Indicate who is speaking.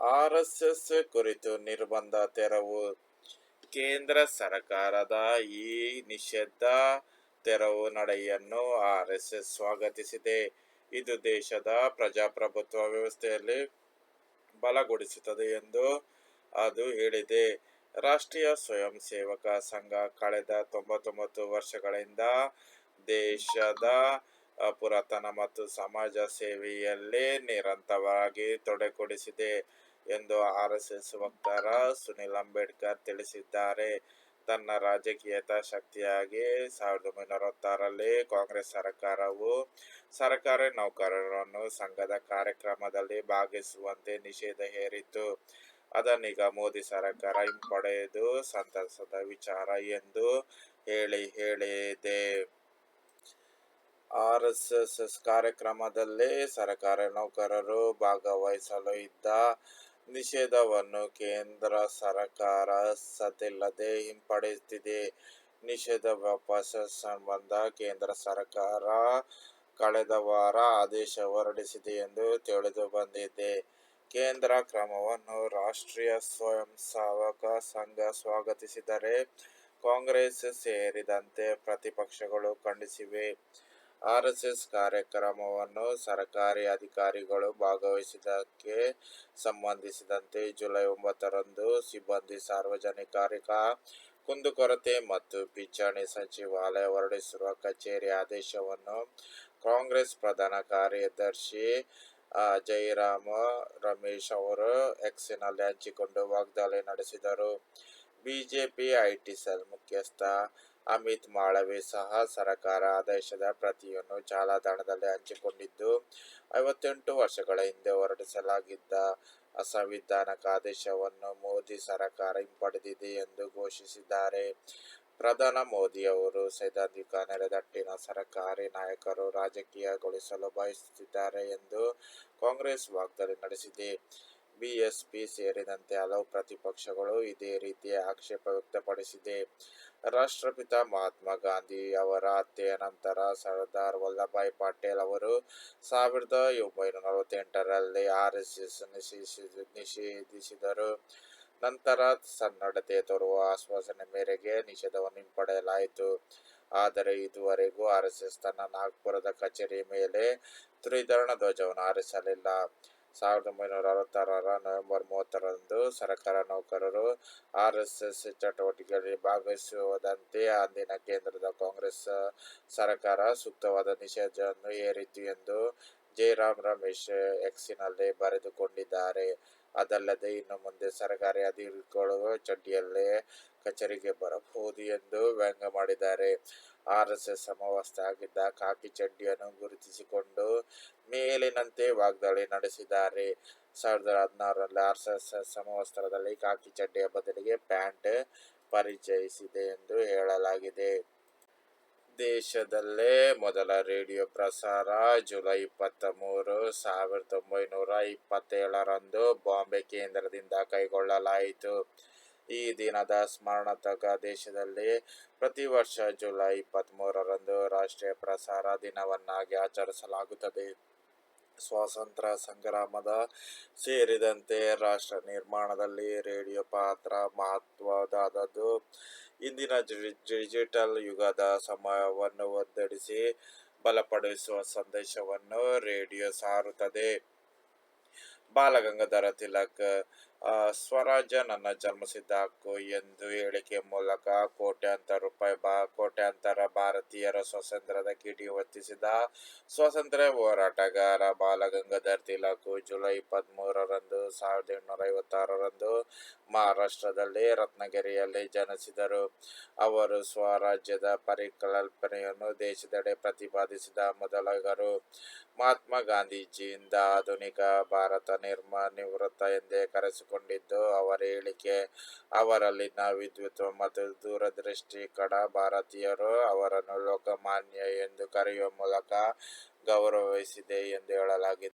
Speaker 1: RSS ಕುರಿತು ನಿರ್ಬಂಧ ತೆರವು. ಕೇಂದ್ರ ಸರ್ಕಾರದ ಈ ನಿಷೇಧ ತೆರವು ನಡೆಯನ್ನು ಆರ್ಎಸ್ಎಸ್ ಸ್ವಾಗತಿಸಿದೆ. ಇದು ದೇಶದ ಪ್ರಜಾಪ್ರಭುತ್ವ ವ್ಯವಸ್ಥೆಯಲ್ಲಿ ಬಲಗೊಳಿಸುತ್ತದೆ ಎಂದು ಅದು ಹೇಳಿದೆ. ರಾಷ್ಟ್ರೀಯ ಸ್ವಯಂ ಸೇವಕ ಸಂಘ ಕಳೆದ ತೊಂಬತ್ತೊಂಬತ್ತು ವರ್ಷಗಳಿಂದ ದೇಶದ ಪುರಾತನ ಮತ್ತು ಸಮಾಜ ಸೇವೆಯಲ್ಲಿ ನಿರಂತರವಾಗಿ ತೊಡಗಿಸಿದೆ ಎಂದು ಆರ್ಎಸ್ಎಸ್ ವಕ್ತಾರ ಸುನಿಲ್ ಅಂಬೇಡ್ಕರ್ ತಿಳಿಸಿದ್ದಾರೆ. ತನ್ನ ರಾಜಕೀಯತ ಶಕ್ತಿಯಾಗಿ ಸಾವಿರದ ಒಂಬೈನೂರ ಹತ್ತಾರಲ್ಲಿ ಕಾಂಗ್ರೆಸ್ ಸರ್ಕಾರವು ಸರ್ಕಾರಿ ನೌಕರರನ್ನು ಸಂಘದ ಕಾರ್ಯಕ್ರಮದಲ್ಲಿ ಭಾಗಿಸುವಂತೆ ನಿಷೇಧ ಹೇರಿತ್ತು. ಅದನ್ನೀಗ ಮೋದಿ ಸರ್ಕಾರ ಹಿಂಪಡೆದು ಸಂತಸದ ವಿಚಾರ ಎಂದು ಹೇಳಿ ಹೇಳಿದೆ. ಆರ್ ಎಸ್ ಎಸ್ ಕಾರ್ಯಕ್ರಮದಲ್ಲಿ ಸರ್ಕಾರಿ ನೌಕರರು ಭಾಗವಹಿಸಲು ಇದ್ದ ನಿಷೇಧವನ್ನು ಕೇಂದ್ರ ಸರ್ಕಾರ ಸದ್ದಿಲ್ಲದೆ ಹಿಂಪಡೆಯುತ್ತಿದೆ ನಿಷೇಧ ವಾಪಸ್ ಸಂಬಂಧ ಕೇಂದ್ರ ಸರ್ಕಾರ ಕಳೆದ ವಾರ ಆದೇಶ ಹೊರಡಿಸಿದೆ ಎಂದು ತಿಳಿದು ಬಂದಿದೆ. ಕೇಂದ್ರ ಕ್ರಮವನ್ನು ರಾಷ್ಟ್ರೀಯ ಸ್ವಯಂ ಸೇವಕ ಸಂಘ ಸ್ವಾಗತಿಸಿದರೆ ಕಾಂಗ್ರೆಸ್ ಸೇರಿದಂತೆ ಪ್ರತಿಪಕ್ಷಗಳು ಖಂಡಿಸಿವೆ. ಆರ್ಎಸ್ಎಸ್ ಕಾರ್ಯಕ್ರಮವನ್ನು ಸರ್ಕಾರಿ ಅಧಿಕಾರಿಗಳು ಭಾಗವಹಿಸಿದ್ದಕ್ಕೆ ಸಂಬಂಧಿಸಿದಂತೆ ಜುಲೈ ಒಂಬತ್ತರಂದು ಸಿಬ್ಬಂದಿ ಸಾರ್ವಜನಿಕ ಕುಂದುಕೊರತೆ ಮತ್ತು ಪಿಂಚಣಿ ಸಚಿವಾಲಯ ಹೊರಡಿಸಿರುವ ಕಚೇರಿ ಆದೇಶವನ್ನು ಕಾಂಗ್ರೆಸ್ ಪ್ರಧಾನ ಕಾರ್ಯದರ್ಶಿ ಜಯರಾಮ ರಮೇಶ್ ಅವರು ಎಕ್ಸಿನಲ್ಲಿ ಹಂಚಿಕೊಂಡು ವಾಗ್ದಾಳಿ ನಡೆಸಿದರು. ಬಿಜೆಪಿ ಐಟಿ ಸೆಲ್ ಮುಖ್ಯಸ್ಥ ಅಮಿತ್ ಮಾಳವಿ ಸಹ ಸರ್ಕಾರ ಆದೇಶದ ಪ್ರತಿಯನ್ನು ಜಾಲತಾಣದಲ್ಲಿ ಹಂಚಿಕೊಂಡಿದ್ದು, ಐವತ್ತೆಂಟು ವರ್ಷಗಳ ಹಿಂದೆ ಹೊರಡಿಸಲಾಗಿದ್ದ ಅಸಂವಿಧಾನಕ ಆದೇಶವನ್ನು ಮೋದಿ ಸರ್ಕಾರ ಹಿಂಪಡೆದಿದೆ ಎಂದು ಘೋಷಿಸಿದ್ದಾರೆ. ಪ್ರಧಾನ ಮೋದಿ ಅವರು ಸೈದ್ಧಾಂತಿಕ ನೆಲೆದಟ್ಟಿನ ಸರ್ಕಾರಿ ನಾಯಕರು ರಾಜಕೀಯಗೊಳಿಸಲು ಬಯಸುತ್ತಿದ್ದಾರೆ ಎಂದು ಕಾಂಗ್ರೆಸ್ ವಾಗ್ದಾಳಿ ನಡೆಸಿದೆ. ಬಿಎಸ್ಪಿ ಸೇರಿದಂತೆ ಹಲವು ಪ್ರತಿಪಕ್ಷಗಳು ಇದೇ ರೀತಿಯ ಆಕ್ಷೇಪ ವ್ಯಕ್ತಪಡಿಸಿದೆ. ರಾಷ್ಟ್ರಪಿತ ಮಹಾತ್ಮ ಗಾಂಧಿ ಅವರ ಹತ್ಯೆಯ ನಂತರ ಸರ್ದಾರ್ ವಲ್ಲಭಾಯ್ ಪಟೇಲ್ ಅವರು ಸಾವಿರದ ಒಂಬೈನೂರ ನಲವತ್ತೆಂಟರಲ್ಲಿ ಆರ್ ಎಸ್ ಎಸ್ ನಿಷೇಧಿಸಿದರು. ನಂತರ ಸನ್ನಡತೆ ತೋರುವ ಆಶ್ವಾಸನೆ ಮೇರೆಗೆ ನಿಷೇಧವನ್ನು ಹಿಂಪಡೆಯಲಾಯಿತು. ಆದರೆ ಇದುವರೆಗೂ ಆರ್ ಎಸ್ ಎಸ್ ತನ್ನ ನಾಗ್ಪುರದ ಕಚೇರಿ ಮೇಲೆ ತ್ರಿಧರಣ ಧ್ವಜವನ್ನು ಹಾರಿಸಲಿಲ್ಲ. ಸಾವಿರದ ಒಂಬೈನೂರ ಅರವತ್ತಾರರ ನವೆಂಬರ್ ಮೂವತ್ತರಂದು ಸರ್ಕಾರ ನೌಕರರು ಆರ್ ಎಸ್ ಎಸ್ ಚಟುವಟಿಕೆಯಲ್ಲಿ ಭಾಗವಹಿಸುವುದಂತೆ ಅಂದಿನ ಕೇಂದ್ರದ ಕಾಂಗ್ರೆಸ್ ಸರ್ಕಾರ ಸೂಕ್ತವಾದ ನಿಷೇಧವನ್ನು ಹೇರಿತು ಎಂದು ಜೈರಾಮ್ ರಮೇಶ್ ಎಕ್ಸಿನಲ್ಲಿ ಬರೆದುಕೊಂಡಿದ್ದಾರೆ. ಅದಲ್ಲದೆ ಇನ್ನು ಮುಂದೆ ಸರ್ಕಾರಿ ಅಧಿಕಾರಿಗಳು ಚಡ್ಡಿಯಲ್ಲೇ ಕಚೇರಿಗೆ ಬರಬಹುದು ಎಂದು ವ್ಯಂಗ್ಯ ಮಾಡಿದ್ದಾರೆ. ಆರ್ ಎಸ್ ಎಸ್ ಸಮವಸ್ತ್ರ ಆಗಿದ್ದ ಕಾಕಿ ಚಡ್ಡಿಯನ್ನು ಗುರುತಿಸಿಕೊಂಡು ಮೇಲಿನಂತೆ ವಾಗ್ದಾಳಿ ನಡೆಸಿದ್ದಾರೆ. ಸಾವಿರದ ಹದಿನಾರರಲ್ಲಿ ಆರ್ ಎಸ್ ಎಸ್ ಸಮವಸ್ತ್ರದಲ್ಲಿ ಕಾಕಿ ಚಡ್ಡಿಯ ಬದಲಿಗೆ ಪ್ಯಾಂಟ್ ಪರಿಚಯಿಸಿದೆ ಎಂದು ಹೇಳಲಾಗಿದೆ. ದೇಶದಲ್ಲೇ ಮೊದಲ ರೇಡಿಯೋ ಪ್ರಸಾರ ಜುಲೈ ಇಪ್ಪತ್ತ ಮೂರು ಸಾವಿರದ ಒಂಬೈನೂರ ಇಪ್ಪತ್ತೇಳರಂದು ಬಾಂಬೆ ಕೇಂದ್ರದಿಂದ ಕೈಗೊಳ್ಳಲಾಯಿತು. ಈ ದಿನದ ಸ್ಮರಣಾರ್ಥಕ ದೇಶದಲ್ಲಿ ಪ್ರತಿ ವರ್ಷ ಜುಲೈ ಇಪ್ಪತ್ತ್ ಮೂರರಂದು ರಾಷ್ಟ್ರೀಯ ಪ್ರಸಾರ ದಿನವನ್ನಾಗಿ ಆಚರಿಸಲಾಗುತ್ತದೆ. ಸ್ವಾತಂತ್ರ್ಯ ಸಂಗ್ರಾಮದ ಸೇರಿದಂತೆ ರಾಷ್ಟ್ರ ನಿರ್ಮಾಣದಲ್ಲಿ ರೇಡಿಯೋ ಪಾತ್ರ ಮಹತ್ವದಾದದ್ದು. ಇಂದಿನ ಡಿಜಿಟಲ್ ಯುಗದ ಸಮಯವನ್ನು ಒದ್ದಡಿಸಿ ಬಲಪಡಿಸುವ ಸಂದೇಶವನ್ನು ರೇಡಿಯೋ ಸಾರುತ್ತದೆ. ಬಾಲಗಂಗಾಧರ ತಿಲಕ್ ಸ್ವರಾಜ್ಯ ನನ್ನ ಜನ್ಮಸಿದ್ಧ ಹಕ್ಕು ಎಂದು ಹೇಳಿಕೆ ಮೂಲಕ ಕೋಟ್ಯಾಂತರ ರೂಪಾಯಿ ಬಾ, ಕೋಟ್ಯಾಂತರ ಭಾರತೀಯರ ಸ್ವಾತಂತ್ರ್ಯದ ಕಿಡಿ ಹೊತ್ತಿಸಿದ ಸ್ವಾತಂತ್ರ್ಯ ಹೋರಾಟಗಾರ ಬಾಲಗಂಗಾಧರ್ ತಿಲಕ್ ಜುಲೈ ಇಪ್ಪತ್ತ್ಮೂರರಂದು ಸಾವಿರದ ಎಂಟುನೂರ ಐವತ್ತಾರರಂದು ಮಹಾರಾಷ್ಟ್ರದಲ್ಲಿ ರತ್ನಗಿರಿಯಲ್ಲಿ ಜನಿಸಿದರು. ಅವರು ಸ್ವರಾಜ್ಯದ ಪರಿಕಲ್ಪನೆಯನ್ನು ದೇಶದೆಡೆ ಪ್ರತಿಪಾದಿಸಿದ ಮೊದಲಗರು. ಮಹಾತ್ಮ ಗಾಂಧೀಜಿಯಿಂದ ಆಧುನಿಕ ಭಾರತ ನಿರ್ಮ, ನಿವೃತ್ತ ಎಂದೇ ಕರೆಸಿಕೊಂಡಿದ್ದು ಅವರ ಹೇಳಿಕೆ ಅವರಲ್ಲಿನ ವಿದ್ಯುತ್ ಮತ್ತು ದೂರದೃಷ್ಟಿ, ಕಡ ಭಾರತೀಯರು ಅವರನ್ನು ಲೋಕಮಾನ್ಯ ಎಂದು ಕರೆಯುವ ಮೂಲಕ ಗೌರವಿಸಿದೆ ಎಂದು ಹೇಳಲಾಗಿದೆ.